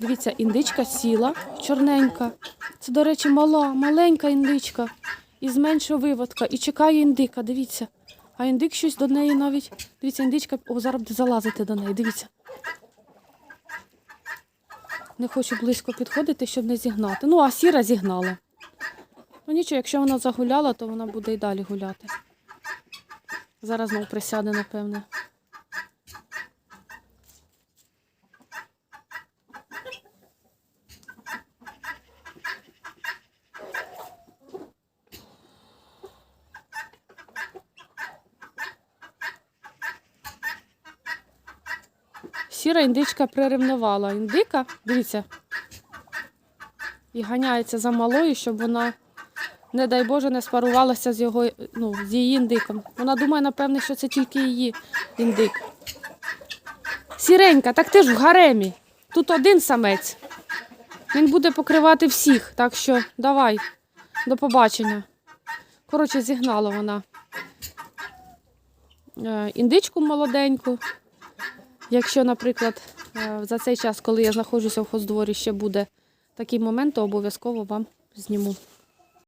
Дивіться, індичка сіла, чорненька. Це, до речі, мала, маленька індичка. Із меншого виводка. І чекає індика, дивіться. А індик щось до неї навіть. Дивіться, індичка, о, зараз буде залазити до неї. Дивіться. Не хочу близько підходити, щоб не зігнати. Ну, а сіра зігнала. Ну нічого, якщо вона загуляла, то вона буде і далі гуляти. Зараз знову присяде, напевне. Сіра індичка приревнувала. Індика, дивіться, і ганяється за малою, щоб вона, не дай Боже, не спарувалася з його, ну, з її індиком. Вона думає, напевне, що це тільки її індик. Сіренька, так ти ж в гаремі. Тут один самець. Він буде покривати всіх, так що давай, до побачення. Коротше, зігнала вона е, індичку молоденьку. Якщо, наприклад, е, за цей час, коли я знаходжуся в хоздворі, ще буде такий момент, то обов'язково вам зніму.